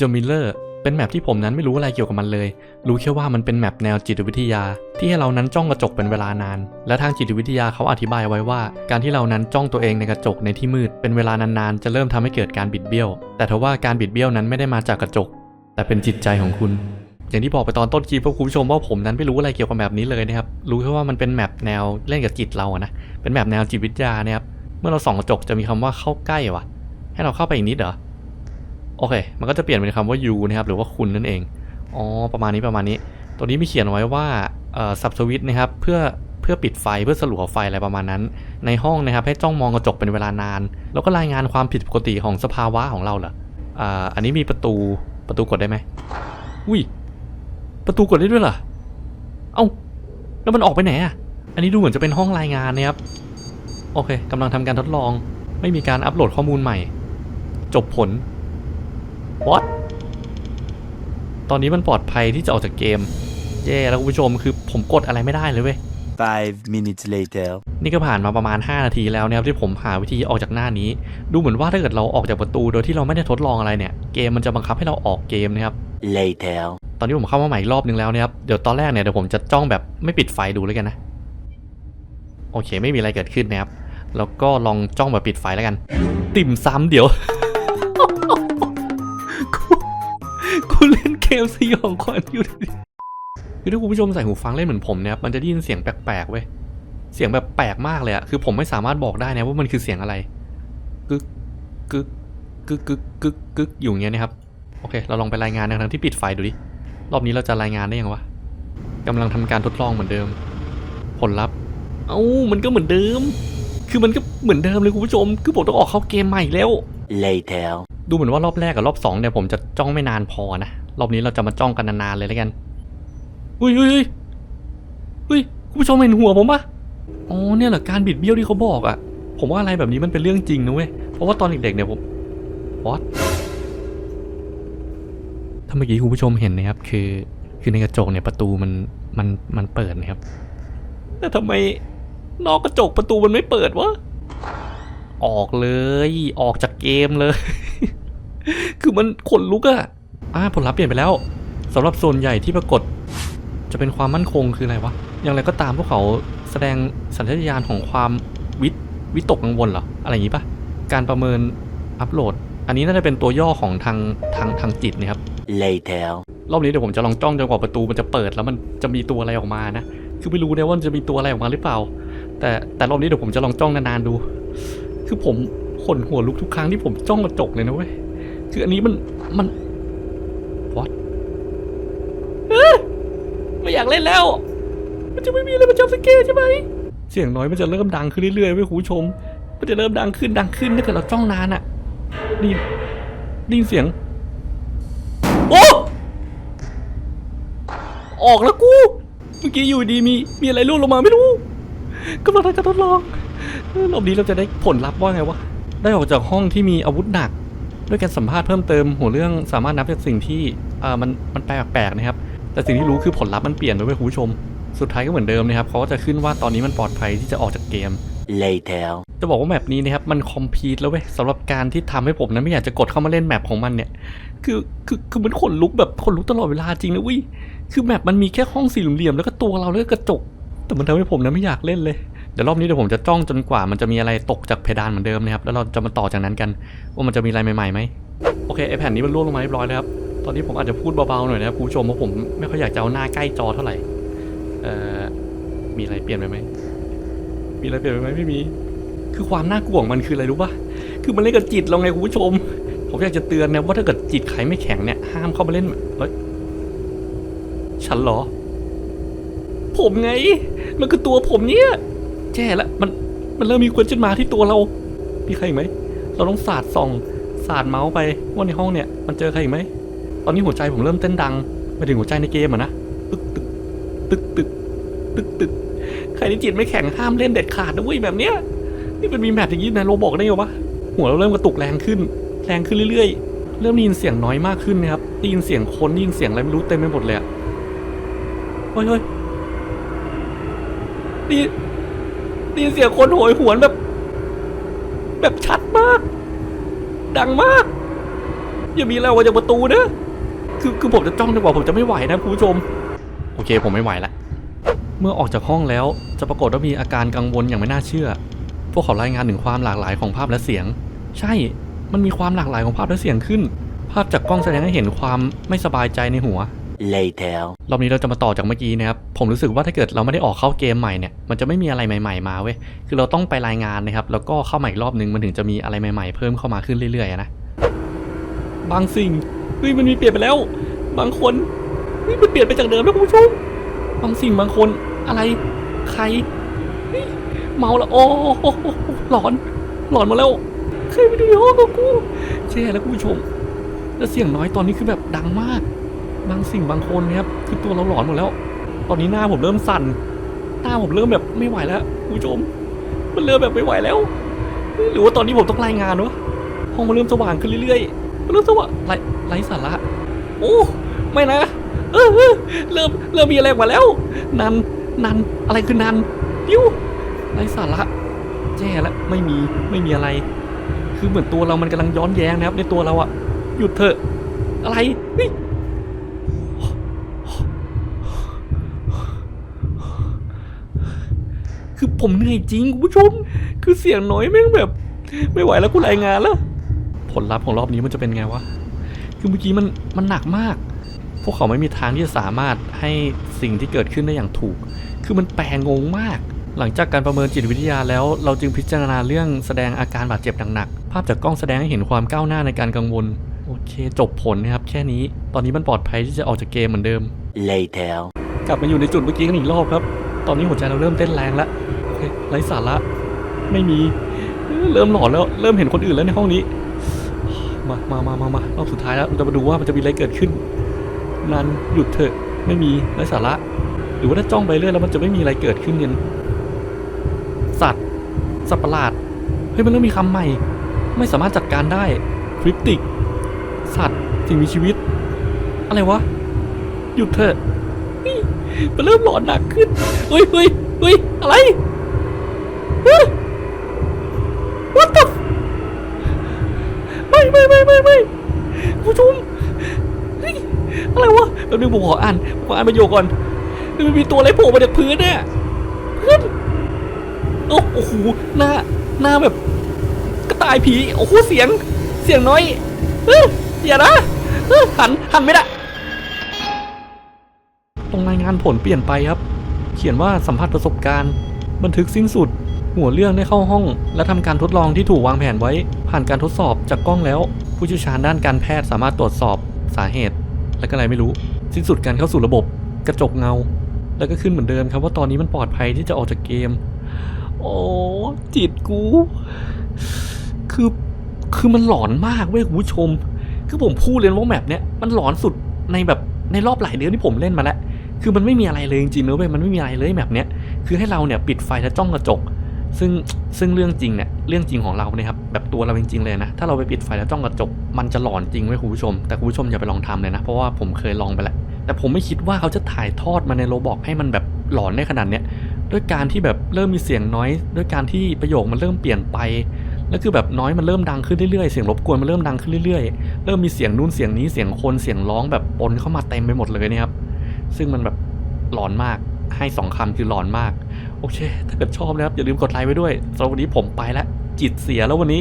The Miller เป็นแมปที่ผมนั้นไม่รู้อะไรเกี่ยวกับมันเลย รู้แค่ว่ามันเป็นแมปแนวจิตวิทยา ที่ให้เรานั้นจ้องกระจกเป็นเวลานาน และทางจิตวิทยาเขาอธิบายไว้ว่า การที่เรานั้นจ้องตัวเองในกระจกในที่มืดเป็นเวลานานๆ จะเริ่มทำให้เกิดการบิดเบี้ยว แต่ทว่าการบิดเบี้ยวนั้นไม่ได้มาจากกระจก แต่เป็นจิตใจของคุณอย่างที่บอกไปตอนต้นคลิปว่าคุณผู้ชมว่าผมนั้นไม่รู้อะไรเกี่ยวกับแมปนี้เลยนะครับ รู้แค่ว่ามันเป็นแมปแนวเล่นกับจิตเราอะนะ เป็นแมปแนวจิตวิทยานะครับ เมื่อเราส่องกระจกจะมีคำว่าเข้าใกล้วะให้เราเข้าไปอีกนิดเหรอ โอเค มันก็จะเปลี่ยนเป็นคำว่า you นะครับ หรือว่าคุณนั่นเอง อ๋อ ประมาณนี้ประมาณนี้ ตัวนี้มีเขียนไว้ว่าสับสวิตนะครับ เพื่อเพื่อปิดไฟเพื่อสลัวไฟอะไรประมาณนั้น ในห้องนะครับให้จ้องมองกระจกเป็นเวลานาน แล้วก็รายงานความผิดปกติของสภาวะของเราเหรออ่าอันนี้มีประตูประตูกดได้ไหมอุ้ย ประตูกดได้ด้วยเหรอ เอ้า แล้วมันออกไปไหนอะ อันนี้ดูเหมือนจะเป็นห้องรายงานนะครับ โอเคกำลังทำการทดลอง ไม่มีการอัปโหลดข้อมูลใหม่ จบผล what ตอนนี้มันปลอดภัยที่จะออกจากเกม เย่แล้วคุณผู้ชมคือผมกดอะไรไม่ได้เลยเว้ย Five minutes later. นี่ก็ผ่านมาประมาณ 5 นาทีแล้วนะครับที่ผมหาวิธีออกจากหน้านี้ ดูเหมือนว่าถ้าเกิดเราออกจากประตูโดยที่เราไม่ได้ทดลองอะไรเนี่ย เกมมันจะบังคับให้เราออกเกมนะครับ Later. ตอนนี้ผมเข้ามาใหม่อีกรอบนึงแล้วนะครับ เดี๋ยวตอนแรกเนี่ยเดี๋ยวผมจะจ้องแบบไม่ปิดไฟดูแล้วกันนะ โอเคไม่มีอะไรเกิดขึ้นนะครับ แล้วก็ลองจ้องแบบปิดไฟแล้วกัน ติ่มซ้ำเดี๋ยว สยองขวัญอยู่ดิคือถ้าคุณผู้ชมใส่หูฟังเล่นเหมือนผมเนี่ยมันจะได้ยินเสียงแปลกๆเว้ยเสียงแบบแปลกมากเลยอะคือผมไม่สามารถบอกได้นะว่ามันคือเสียงอะไรกึกกึกกึกกึกกึกกึกอยู่เงี้ยนะครับโอเค เราลองไปรายงานในทั้งที่ปิดไฟดูดิรอบนี้เราจะรายงานได้ยังวะกำลังทำการทดลองเหมือนเดิม ผลลัพธ์ เอ้ามันก็เหมือนเดิม คือมันก็เหมือนเดิมเลยคุณผู้ชม คือผมต้องออกเข้าเกมใหม่แล้ว Later. ดูเหมือนว่ารอบแรกกับรอบสองเนี่ยผมจะจ้องไม่นานพอนะ รอบนี้เราจะมาจ้องกันนานๆเลยแล้วกัน อุ้ยอุ้ยอุ้ยคุณผู้ชมเห็นหัวผมปะอ๋อเนี่ยเหรอการบิดเบี้ยวที่เขาบอกอะผมว่าอะไรแบบนี้มันเป็นเรื่องจริงนะเว้ย เพราะว่าตอนเด็กๆเนี่ยผม what ถ้าเมื่อกี้คุณผู้ชมเห็นนะครับ คือ คือในกระจกเนี่ยประตูมัน มัน มันเปิดนะครับ แต่ทำไมนอกกระจกประตูมันไม่เปิดวะ ออกเลย ออกจากเกมเลย คือมันขนลุกอะอ่าผลลัพธ์เปลี่ยนไปแล้วสำหรับส่วนใหญ่ที่ปรากฏ จะเป็นความมั่นคงคืออะไรวะ อย่างไรก็ตามพวกเขาแสดงสัญชาตญาณของความวิตวิตกกังวลเหรอ อะไรอย่างนี้ปะการประเมินอัปโหลด อันนี้น่าจะเป็นตัวย่อของทางทางทางจิตนะครับ Later. รอบนี้เดี๋ยวผมจะลองจ้องจนกว่าประตูมันจะเปิดแล้วมันจะมีตัวอะไรออกมานะ คือไม่รู้นะว่ามันจะมีตัวอะไรออกมาหรือเปล่า แต่แต่รอบนี้เดี๋ยวผมจะลองจ้องนานๆดู คือผมขนหัวลุกทุกครั้งที่ผมจ้องกระจกเลยนะเว้ย คืออันนี้มันมัน what เอ้ยไม่อยากเล่นแล้ว มันจะไม่มีอะไรมาจับสเกลใช่ไหมเสียงน้อยมันจะเริ่มดังขึ้นเรื่อยๆเว้ยคุณผู้ชม มันจะเริ่มดังขึ้นดังขึ้นถ้าเกิดเราจ้องนานอะนี่ได้ยินเสียง โอ้ออกแล้วกู เมื่อกี้อยู่ดีมีมีอะไรร่วงลงมาไม่รู้กำลังทำการทดลองเออรอบนี้เราจะได้ผลลัพธ์ว่าไงวะ ได้ออกจากห้องที่มีอาวุธหนัก ด้วยการสัมภาษณ์เพิ่มเติมหัวเรื่องสามารถนับจากสิ่งที่เอ่อมันมันแปลกๆนะครับ แต่สิ่งที่รู้คือผลลัพธ์มันเปลี่ยนไปเว้ยคุณผู้ชม สุดท้ายก็เหมือนเดิมนะครับเขาก็จะขึ้นว่าตอนนี้มันปลอดภัยที่จะออกจากเกม Later. จะบอกว่าแมปนี้นะครับมันคอมพลีทแล้วเว้ยสำหรับการที่ทำให้ผมนั้นไม่อยากจะกดเข้ามาเล่นแมปของมันเนี่ยคือคือคือมันขนลุกแบบขนลุกตลอดเวลาจริงนะเวิคือแมปมันมีแค่ห้องสี่เหลี่ยมๆแล้วก็ตัวเราแล้วก็กระจก แต่มันทำให้ผมนั้นไม่อยากเล่นเลย เดี๋ยวรอบนี้เดี๋ยวผมจะจ้องจนกว่ามันจะมีอะไรตกจากเพดานเหมือนเดิมนะครับ แล้วเราจะมาต่อจากนั้นกัน ว่ามันจะมีอะไรใหม่ๆไหมโอเคไอแผ่นนี้มันร่วงลงมาเรียบร้อยแล้วครับ ตอนนี้ผมอาจจะพูดเบาๆหน่อยนะครับคุณผู้ชมเพราะผมไม่ค่อยอยากจะเอาหน้าใกล้จอเท่าไหร่ เอ่อ มีอะไรเปลี่ยนไปไหม มีอะไรเปลี่ยนไปไหมไม่มี คือความน่ากลัวของมันคืออะไรรู้ปะคือมันเล่นกับจิตเราไงคุณผู้ชม ผมอยากจะเตือนนะว่าถ้าเกิดจิตใครไม่แข็งเนี่ยห้ามเข้ามาเล่นเฮ้ย ฉันเหรอ ผมไง มันคือตัวผมเนี่ย แย่และมันมันเริ่มมีควันจนมาที่ตัวเรา มีใครอีกไหม เราต้องสาดส่องสาดเมาส์ไปว่าในห้องเนี่ยมันเจอใครอีกไหม ตอนนี้หัวใจผมเริ่มเต้นดังไปถึงหัวใจในเกมอะนะตึกตึกตึกตึกตึกตึกใครที่จิตไม่แข็งห้ามเล่นเด็ดขาดนะเว้ยแบบเนี้ย นี่มันมีแมปอย่างนี้ในโรบอกได้ไงวะหัวเราเริ่มกระตุกแรงขึ้น แรงขึ้นเรื่อยๆ เริ่มได้ยินเสียงน้อยมากขึ้นนะครับได้ยินเสียงคนได้ยินเสียงอะไรไม่รู้เต็มไปหมดเลยอะเฮ้ยเฮ้ยได้ยิน ได้ยินเสียงคนโหยหวนแบบ แบบชัดมาก ดังมาก อย่ามีอะไรออกมาจากประตูนะคือคือผมจะจ้องจนกว่าผมจะไม่ไหวนะคุณผู้ชม โอเคผมไม่ไหวละเมื่อออกจากห้องแล้วจะปรากฏว่ามีอาการกังวลอย่างไม่น่าเชื่อ พวกเขารายงานถึงความหลากหลายของภาพและเสียง ใช่ มันมีความหลากหลายของภาพและเสียงขึ้น ภาพจากกล้องแสดงให้เห็นความไม่สบายใจในหัว later, รอบนี้เราจะมาต่อจากเมื่อกี้นะครับ ผมรู้สึกว่าถ้าเกิดเราไม่ได้ออกเข้าเกมใหม่เนี่ย มันจะไม่มีอะไรใหม่ ๆ มาเว้ย คือเราต้องไปรายงานนะครับ แล้วก็เข้าใหม่อีกรอบนึงมันถึงจะมีอะไรใหม่ ๆ เพิ่มเข้ามาขึ้นเรื่อยๆอะนะ บางสิ่ง เฮ้ยมันมีเปลี่ยนไปแล้ว บางคนเฮ้ยมันเปลี่ยนไปจากเดิมแล้วคุณผู้ชม บางสิ่งบางคนอะไร ใครเฮ้ยเมาแล้วโอ้โหหลอน หลอนมาแล้ว ใครไปดูในห้องกับกูแช่แล้วคุณผู้ชม แล้วเสียงน้อยตอนนี้คือแบบดังมาก บางสิ่งบางคนนะครับคือตัวเราหลอนหมดแล้ว ตอนนี้หน้าผมเริ่มสั่นหน้าผมเริ่มแบบไม่ไหวแล้วคุณผู้ชมมันเริ่มแบบไม่ไหวแล้ว หรือว่าตอนนี้ผมต้องรายงานวะห้องมันเริ่มสว่างขึ้นเรื่อยๆมันเริ่มสว่างไรไรสาระโอ้ไม่นะเออเริ่มเริ่มมีอะไรออกมาแล้ว นันนันอะไรคือนันยิ้วไรสาระแย่แล้วไม่มีไม่มีอะไร คือเหมือนตัวเรามันกำลังย้อนแย้งนะครับในตัวเราอะหยุดเถอะอะไรเฮ้ย คือ ผมเหนื่อยจริงคุณผู้ชม คือเสียงน้อยแม่งแบบ ไม่ไหวแล้วกูรายงานแล้ว ผลลัพธ์ของรอบนี้มันจะเป็นไงวะ คือเมื่อกี้มันมันหนักมาก พวกเขาไม่มีทางที่จะสามารถให้สิ่งที่เกิดขึ้นได้อย่างถูก คือมันแปลงงมาก หลังจากการประเมินจิตวิทยาแล้ว เราจึงพิจารณาเรื่องแสดงอาการบาดเจ็บหนักๆภาพจากกล้องแสดงให้เห็นความก้าวหน้าในการกังวลโอเค จบผลนะครับ แค่นี้ตอนนี้มันปลอดภัยที่จะออกจากเกมเหมือนเดิม later, กลับมาอยู่ในจุดเมื่อกี้กันอีกรอบครับ ตอนนี้หัวใจเราเริ่มเต้นแรงแล้วโอ เคไร้สาระไม่มี เริ่มหลอนแล้ว เริ่มเห็นคนอื่นแล้วในห้องนี้ มามามามามารอบสุดท้ายแล้วเราจะมาดูว่ามันจะมีอะไรเกิดขึ้น นันหยุดเถอะ ไม่มีไร้สาระ หรือว่าถ้าจ้องไปเรื่อยแล้วมันจะไม่มีอะไรเกิดขึ้นกันสัตว์ สัตว์ประหลาด เฮ้ยมันเริ่มมีคำใหม่ ไม่สามารถจัดการได้คริปติก สัตว์สิ่งมีชีวิต อะไรวะ หยุดเถอะมันเริ่มหลอนหนักขึ้น เฮ้ยเฮ้ยเฮ้ยอะไร What the ไม่ไม่ไม่ไม่ไม่ผู้ชมเฮ้ยอะไรวะแป๊บนึงผมขออ่านผมอ่านประโยคก่อนมันมีตัวอะไรโผล่มาจากพื้นเนี่ยพื่อนโอ้โหหน้าหน้าแบบกระต่ายผีโอ้โหเสียง เสียงน้อยเฮ้ยอย่านะเฮ้ยหันหันไม่ได้ตรงรายงานผลเปลี่ยนไปครับ เขียนว่าสัมผัสประสบการณ์ บันทึกสิ้นสุด หัวเรื่องได้เข้าห้อง และทำการทดลองที่ถูกวางแผนไว้ ผ่านการทดสอบจากกล้องแล้ว ผู้เชี่ยวชาญด้านการแพทย์สามารถตรวจสอบสาเหตุ และก็อะไรไม่รู้ สิ้นสุดการเข้าสู่ระบบ กระจกเงา แล้วก็ขึ้นเหมือนเดิมครับว่าตอนนี้มันปลอดภัยที่จะออกจากเกม โอ้จิตกู คือคือมันหลอนมากเว้ยคุณผู้ชม คือผมพูดเลยว่าแมปเนี้ยมันหลอนสุดในแบบในรอบหลายเดือนที่ผมเล่นมาแล้วคือมันไม่มีอะไรเลยจริงๆนะเว้ยมันไม่มีอะไรเลยแบบเนี้ยคือให้เราเนี่ยปิดไฟและจ้องกระจก ซึ่งซึ่งเรื่องจริงเนี่ยเรื่องจริงของเราเนี่ยครับแบบตัวเราจริงๆเลยนะถ้าเราไปปิดไฟแล้วจ้องกระจกมันจะหลอนจริงเว้คุณผู้ชม แต่คุณผู้ชมอย่าไปลองทำเลยนะ เพราะว่าผมเคยลองไปแล้วแต่ผมไม่คิดว่าเขาจะถ่ายทอดมาในโรบอกให้มันแบบหลอนได้ขนาดเนี้ยด้วยการที่แบบเริ่มมีเสียงน้อยด้วยการที่ประโยคมันเริ่มเปลี่ยนไปแล้วคือแบบน้อยมันเริ่มดังขึ้นเรื่อยๆ เสียงรบกวนมันเริ่มดังขึ้นเรื่อยๆ เริ่มมีเสียงนู่นเสียงนี้เสียงคนเสียงร้องแบบปนเข้ามาเต็มไปหมดเลยเนี่ยครับ ซึ่งมันแบบหลอนมากให้สองคำคือหลอนมาก โอเค ถ้าเกิดชอบนะครับ อย่าลืมกดไลค์ไว้ด้วยสำหรับวันนี้ผมไปแล้วจิตเสียแล้ววันนี้